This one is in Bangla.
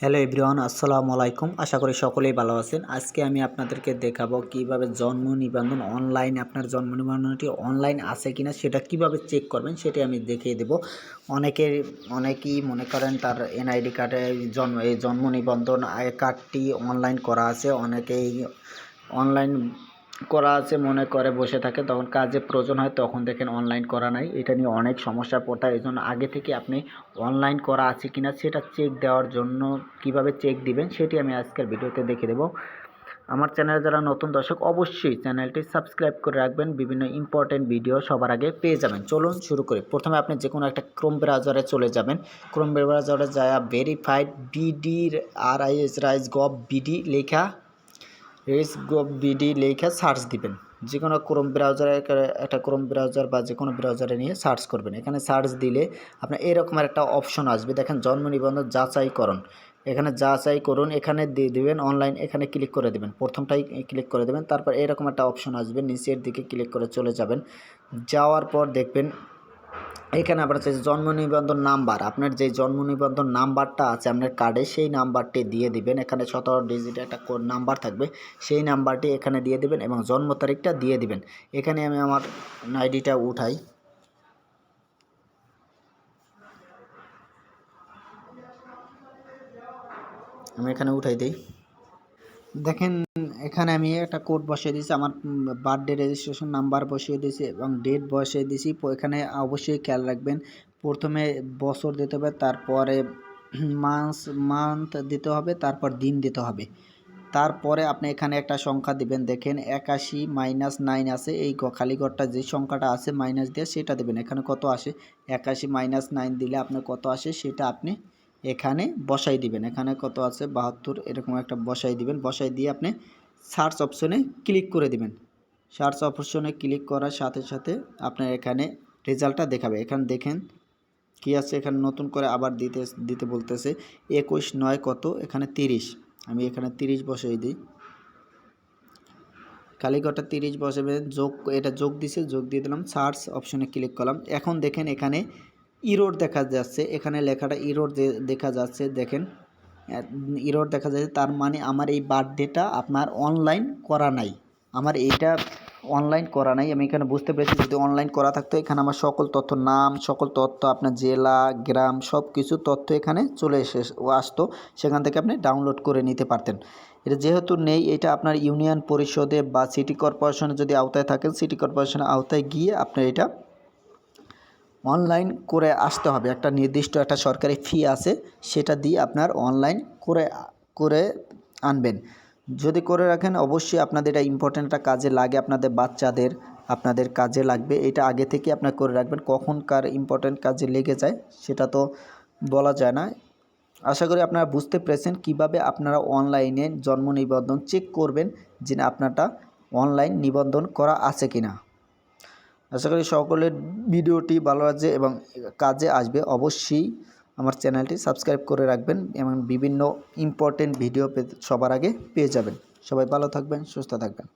হ্যালো এভরিওয়ান, আসসালামু আলাইকুম। আশা করি সকলেই ভালো আছেন। আজকে আমি আপনাদেরকে দেখাবো কীভাবে জন্ম নিবন্ধন অনলাইন আপনার জন্ম নিবন্ধনটি অনলাইন আছে কিনা, সেটা কীভাবে চেক করবেন সেটি আমি দেখিয়ে দেব। অনেকের, অনেকেই মনে করেন তার এনআইডি কার্ডে জন্ম, এই জন্ম নিবন্ধন কার্ডটি অনলাইন করা আছে। অনেকেই অনলাইন করা আছে, মনে করে, বসে থাকে, তখন কাজে প্রয়োজন হয়, তখন দেখেন অনলাইন করা নাই। এটা নিয়ে অনেক সমস্যা পড়তে হয়। এই জন্য আগে থেকে আপনি অনলাইন করা আছে কিনা, সেটা চেক দেওয়ার জন্য কীভাবে চেক দিবেন, সেটি আমি আজকের ভিডিওতে দেখে দেবো। আমার চ্যানেলে যারা নতুন দর্শক, অবশ্যই চ্যানেলটি সাবস্ক্রাইব করে রাখবেন। বিভিন্ন ইম্পর্টেন্ট ভিডিও সবার আগে পেয়ে যাবেন। চলুন শুরু করি। প্রথমে আপনি যে কোনো একটা ক্রোম ব্রাউজারে চলে যাবেন। ক্রোম ব্রাউজারে যায় verified বিডির R I S rice gov BD লেখা রেস গভ বিডি লেখা সার্চ দিবেন। যে কোনো ক্রোম ব্রাউজারে একটা ক্রোম ব্রাউজার বা যে কোনো ব্রাউজারে নিয়ে সার্চ করবেন। এখানে সার্চ দিলে আপনার এরকমের একটা অপশন আসবে। দেখেন জন্ম নিবন্ধন যাচাইকরণ। এখানে যাচাই করুন, এখানে দিয়ে দেবেন অনলাইন এখানে ক্লিক করে দেবেন। প্রথমটাই ক্লিক করে দেবেন, তারপর এরকম একটা অপশন আসবে, নিচের দিকে ক্লিক করে চলে যাবেন। যাওয়ার পর দেখবেন এখানে আপনার হচ্ছে জন্ম নিবন্ধন নাম্বার। আপনার যে জন্ম নিবন্ধন নাম্বারটা আছে, আপনার কার্ডে সেই নাম্বারটি দিয়ে দিবেন। এখানে সতেরো ডিজিট একটা কোড নাম্বার থাকবে। সেই নাম্বারটি এখানে দিয়ে দিবেন এবং জন্ম তারিখটা দিয়ে দিবেন। এখানে আমি আমার আইডিটা উঠাই। আমি এখানে উঠাই দিই। দেখেন এখানে আমি একটা কোড বসিয়ে দিয়েছি, আমার বার্থডে রেজিস্ট্রেশন নাম্বার বসিয়ে দিয়েছি এবং ডেট বসিয়ে দিয়েছি। এখানে অবশ্যই খেয়াল রাখবেন, প্রথমে বছর দিতে হবে, তারপরে মাস মান্থ দিতে হবে, তারপর দিন দিতে হবে। তারপরে আপনি এখানে একটা সংখ্যা দিবেন, দেখেন একাশি মাইনাস নাইন আছে, এই খালিঘরটা যে সংখ্যাটা আছে মাইনাস দিয়ে সেটা দেবেন। এখানে কত আসে? একাশি মাইনাস নাইন দিলে আপনার কত আসে? সেটা আপনি এখানে বসাই দিবেন। এখানে কত আছে? বাহাত্তর, এরকম একটা বসাই দিবেন। বসাই দিয়ে আপনি সার্চ অপশনে ক্লিক করে দিবেন। সার্চ অপশনে ক্লিক করার সাথে সাথে আপনার এখানে রেজাল্টটা দেখাবে। এখানে দেখেন কি আছে, এখানে নতুন করে আবার দিতে দিতে বলতেছে একুশ নয় কত, এখানে তিরিশ। আমি এখানে তিরিশ বসাই দিই। কালীঘরটা তিরিশ বসাবে, যোগ, এটা যোগ দিছে, যোগ দিয়ে দিলাম, সার্চ অপশনে ক্লিক করলাম। এখন দেখেন এখানে ইরোড দেখা যাচ্ছে, এখানে লেখাটা ইরোড দেখা যাচ্ছে, দেখেন ইরোড দেখা যাচ্ছে তার মানে আমার এই বার্থডেটা আপনার অনলাইন করা নাই। আমার এইটা অনলাইন করা নাই। আমি এখানে বুঝতে পেরেছি যদি অনলাইন করা থাকতো, এখানে আমার সকল তথ্য, নাম, সকল তথ্য, আপনার জেলা, গ্রাম সব কিছু তথ্য এখানে চলে এসে আসতো। সেখান থেকে আপনি ডাউনলোড করে নিতে পারতেন। এটা যেহেতু নেই, এটা আপনার ইউনিয়ন পরিষদে বা সিটি কর্পোরেশনে যদি আওতায় থাকেন সিটি কর্পোরেশনের আওতায় গিয়ে আপনার এটা অনলাইন করে আসতে হবে। একটা নির্দিষ্ট একটা সরকারি ফি আছে, সেটা দিয়ে আপনার অনলাইন করে করে আনবেন। যদি করে রাখেন, অবশ্যই আপনাদের এটা ইম্পর্ট্যান্ট একটা কাজে লাগে, আপনাদের বাচ্চাদের, আপনাদের কাজে লাগবে। এটা আগে থেকে আপনার করে রাখবেন। কখন কার ইম্পর্ট্যান্ট কাজে লেগে যায়, সেটা তো বলা যায় না। আশা করি আপনারা বুঝতে পেরেছেন কীভাবে আপনারা অনলাইনে জন্ম নিবন্ধন চেক করবেন, যে আপনারটা অনলাইন নিবন্ধন করা আছে কিনা। আশা করি সকলের ভিডিওটি ভালো লাগছে এবং কাজে আসবে। অবশ্যই আমার চ্যানেলটি সাবস্ক্রাইব করে রাখবেন এবং বিভিন্ন ইম্পর্টেন্ট ভিডিও সবার আগে পেয়ে যাবেন। সবাই ভালো থাকবেন, সুস্থ থাকবেন।